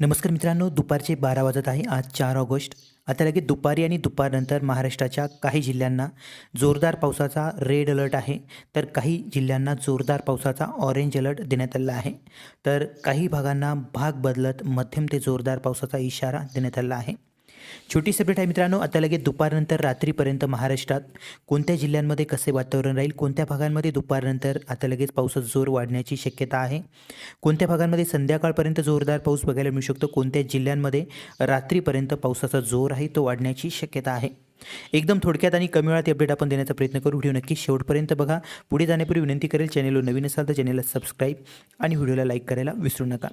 नमस्कार मित्रांनो दुपारचे बारा वाजत आहे आज चार ऑगस्ट. आता लगेच दुपारी आणि दुपारनंतर महाराष्ट्राच्या काही जिल्ह्यांना जोरदार पावसाचा रेड अलर्ट आहे. तर काही जिल्ह्यांना जोरदार पावसाचा ऑरेंज अलर्ट देण्यात आलेला आहे. तर काही भागांना भाग बदलत मध्यम ते जोरदार पावसाचा इशारा देण्यात आलेला आहे. छोटी अपडेट आहे मित्रांनो. आता लगेच दुपारनंतर रात्रीपर्यंत महाराष्ट्रात कोणत्या जिल्ह्यांमध्ये कसे वातावरण राहील? कोणत्या भागांमध्ये दुपारनंतर आता लगेच पावसाचा जोर वाढण्याची शक्यता आहे? कोणत्या भागांमध्ये संध्याकाळपर्यंत जोरदार पाऊस बघायला मिळू शकतो? कोणत्या जिल्ह्यांमध्ये रात्रीपर्यंत पावसाचा जोर आहे तो वाढण्याची शक्यता आहे? एकदम थोडक्यात आणि कमी वेळात अपडेट आपण देण्याचा प्रयत्न करू. व्हिडिओ नक्की शेवटपर्यंत बघा. पुढे जाण्यापूर्वी विनंती करेल चॅनेलवर नवीन असाल तर चॅनेलला सबस्क्राईब आणि व्हिडिओला लाईक करायला विसरू नका.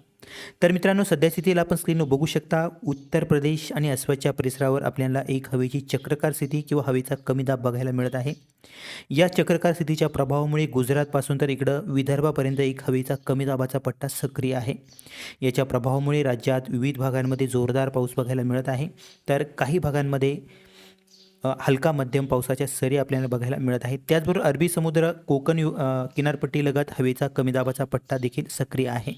तर मित्रांनो सध्या स्थितीला आपण स्क्रीनवर बघू शकता. उत्तर प्रदेश आणि अस्वच्या परिसरावर आपल्याला एक हवेची चक्रकार स्थिती किंवा हवेचा कमी दाब बघायला मिळत आहे. या चक्रकार स्थितीच्या प्रभावामुळे गुजरातपासून तर इकडं विदर्भापर्यंत एक हवेचा कमी दाबाचा पट्टा सक्रिय आहे. याच्या प्रभावामुळे राज्यात विविध भागांमध्ये जोरदार पाऊस बघायला मिळत आहे. तर काही भागांमध्ये हलका मध्यम पावसाच्या सरी आपल्याला बघायला मिळत आहेत. त्याचबरोबर अरबी समुद्र कोकण यु- किनारपट्टीलगत हवेचा कमी दाबाचा पट्टा देखील सक्रिय आहे.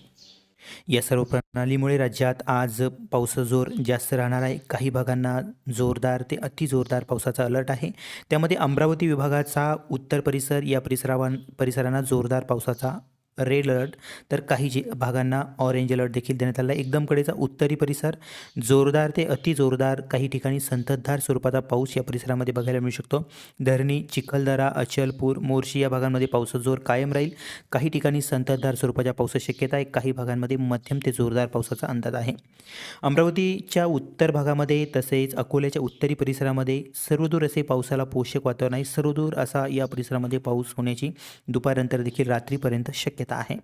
या सर्व प्रणालीमुळे राज्यात आज पावसाचा जोर जास्त राहणार आहे. काही भागांना जोरदार ते अति जोरदार पावसाचा अलर्ट आहे. त्यामध्ये अमरावती विभागाचा उत्तर परिसर या परिसरावां परिसरांना जोरदार पावसाचा रेड अलर्ट तर काही जे भागांना ऑरेंज अलर्ट देखील देण्यात आला एकदम कडेचा उत्तरी परिसर जोरदार ते अति जोरदार काही ठिकाणी संततधार स्वरूपाचा पाऊस या परिसरामध्ये बघायला मिळू शकतो. धरणी चिखलदरा अचलपूर मोर्शी या भागांमध्ये पावसाचा जोर कायम राहील. काही ठिकाणी संततधार स्वरूपाच्या पावसाची शक्यता आहे. काही भागांमध्ये मध्यम ते जोरदार पावसाचा अंदाज आहे. अमरावतीच्या उत्तर भागामध्ये तसेच अकोल्याच्या उत्तरी परिसरामध्ये सर्वदूर असे पावसाला पोषक वातावरण आहे. सर्वदूर असा या परिसरामध्ये पाऊस होण्याची दुपारनंतर देखील रात्रीपर्यंत शक्य शक्यता आहे.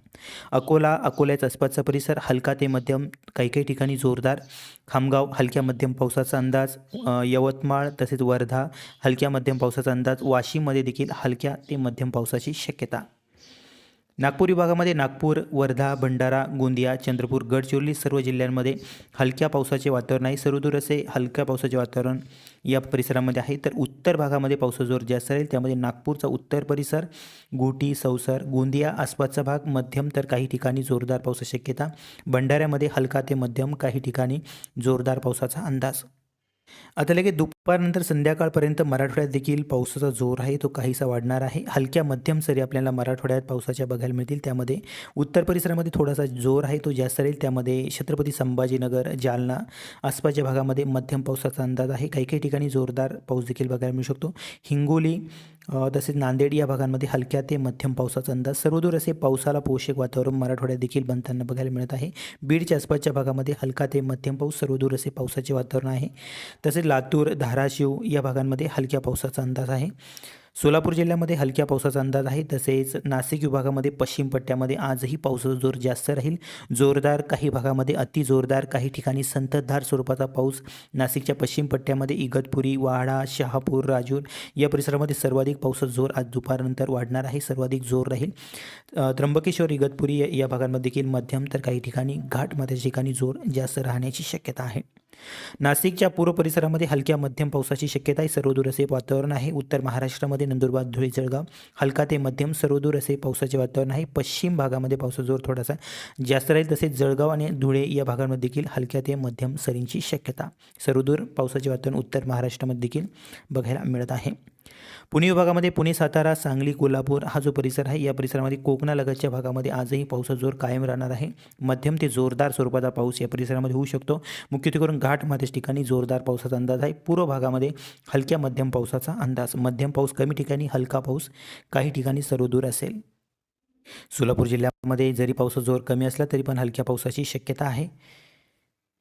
अकोला अकोल्याचा आसपासचा परिसर हलका ते मध्यम काही काही ठिकाणी जोरदार. खामगाव हलक्या मध्यम पावसाचा अंदाज यवतमाळ तसेच वर्धा हलक्या मध्यम पावसाचा अंदाज वाशिममध्ये देखील हलक्या ते मध्यम पावसाची शक्यता. नागपूर विभागामध्ये नागपूर वर्धा भंडारा गोंदिया चंद्रपूर गडचिरोली सर्व जिल्ह्यांमध्ये हलक्या पावसाचे वातावरण आहे. सर्वदूर असे हलक्या पावसाचे वातावरण या परिसरामध्ये आहे. तर उत्तर भागामध्ये पावसाचा जोर जास्त राहील. त्यामध्ये नागपूरचा उत्तर परिसर गोटी सौसर गोंदिया आसपासचा भाग मध्यम तर काही ठिकाणी जोरदार पावसाची शक्यता. भंडाऱ्यामध्ये हलका ते मध्यम काही ठिकाणी जोरदार पावसाचा अंदाज. आता लगे दुपारनंतर संध्याकाळपर्यंत मराठवाड्यात देखील पावसाचा जोर आहे तो काहीसा वाढणार आहे. हलक्या मध्यम सरी आपल्याला मराठवाड्यात पावसाच्या बघायला मिळतील. त्यामध्ये उत्तर परिसरामध्ये थोडासा जोर आहे तो जास्त राहील. त्यामध्ये छत्रपती संभाजीनगर जालना आसपासच्या भागामध्ये मध्यम पावसाचा अंदाज आहे. काही काही ठिकाणी जोरदार पाऊस देखील बघायला मिळू शकतो. हिंगोली तसेच नांदेड या भागांमध्ये हलक्या ते मध्यम पावसाचा अंदाज. सर्वदूर असे पावसाला पोषक वातावरण मराठवाड्यात देखील बनताना बघायला मिळत आहे. बीडच्या आसपासच्या भागामध्ये हलका ते मध्यम पाऊस सर्वदूर असे पावसाचे वातावरण आहे. तसेच लातूर धाराशिव या भागांमध्ये हलक्या पावसाचा अंदाज आहे. सोलापूर जिल्ह्यामध्ये हलक्या पावसाचा अंदाज आहे. तसेच नाशिक विभागामध्ये पश्चिम पट्ट्यामध्ये आजही पावसाचा जोर जास्त राहील. जोरदार काही भागामध्ये अति जोरदार काही ठिकाणी संततधार स्वरूपाचा पाऊस. नाशिकच्या पश्चिम पट्ट्यामध्ये इगतपुरी वाडा शहापूर राजूर या परिसरामध्ये सर्वाधिक पावसाचा जोर आज दुपारनंतर वाढणार आहे. सर्वाधिक जोर राहील. त्र्यंबकेश्वर इगतपुरी या- या भागांमध्ये देखील मध्यम तर काही ठिकाणी घाटमध्ये ठिकाणी जोर जास्त राहण्याची शक्यता आहे. नाशिकच्या पूर्व परिसरामध्ये हलक्या मध्यम पावसाची शक्यता आहे. सर्वदूर असे वातावरण आहे. उत्तर महाराष्ट्रामध्ये नंदुरबार धुळे जळगाव हलका ते मध्यम सर्वदूर असे पावसाचे वातावरण आहे. पश्चिम भागामध्ये पावसाचा जोर थोडासा जास्त राहील. तसेच जळगाव आणि धुळे या भागांमध्ये देखील हलक्या ते मध्यम सरींची शक्यता. सर्वदूर पावसाचे वातावरण उत्तर महाराष्ट्रामध्ये देखील बघायला मिळत आहे. पुणे विभागामध्ये पुणे सातारा सांगली कोल्हापूर हा जो परिसर आहे या परिसरामध्ये कोकणालगतच्या भागामध्ये आजही पावसाचा जोर कायम राहणार आहे. मध्यम ते जोरदार स्वरूपाचा पाऊस या परिसरामध्ये होऊ शकतो. मुख्यत्वे करून घाटमध्येच ठिकाणी जोरदार पावसाचा अंदाज आहे. पूर्व भागामध्ये हलक्या मध्यम पावसाचा अंदाज. मध्यम पाऊस कमी ठिकाणी हलका पाऊस काही ठिकाणी सर्वदूर असेल. सोलापूर जिल्ह्यामध्ये जरी पावसाचा जोर कमी असला तरी पण हलक्या पावसाची शक्यता आहे.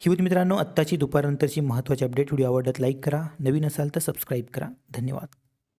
ही होती मित्रांनो आत्ताची दुपारनंतरची महत्त्वाची अपडेट. व्हिडिओ आवडत लाईक करा. नवीन असाल तर सबस्क्राईब करा. धन्यवाद.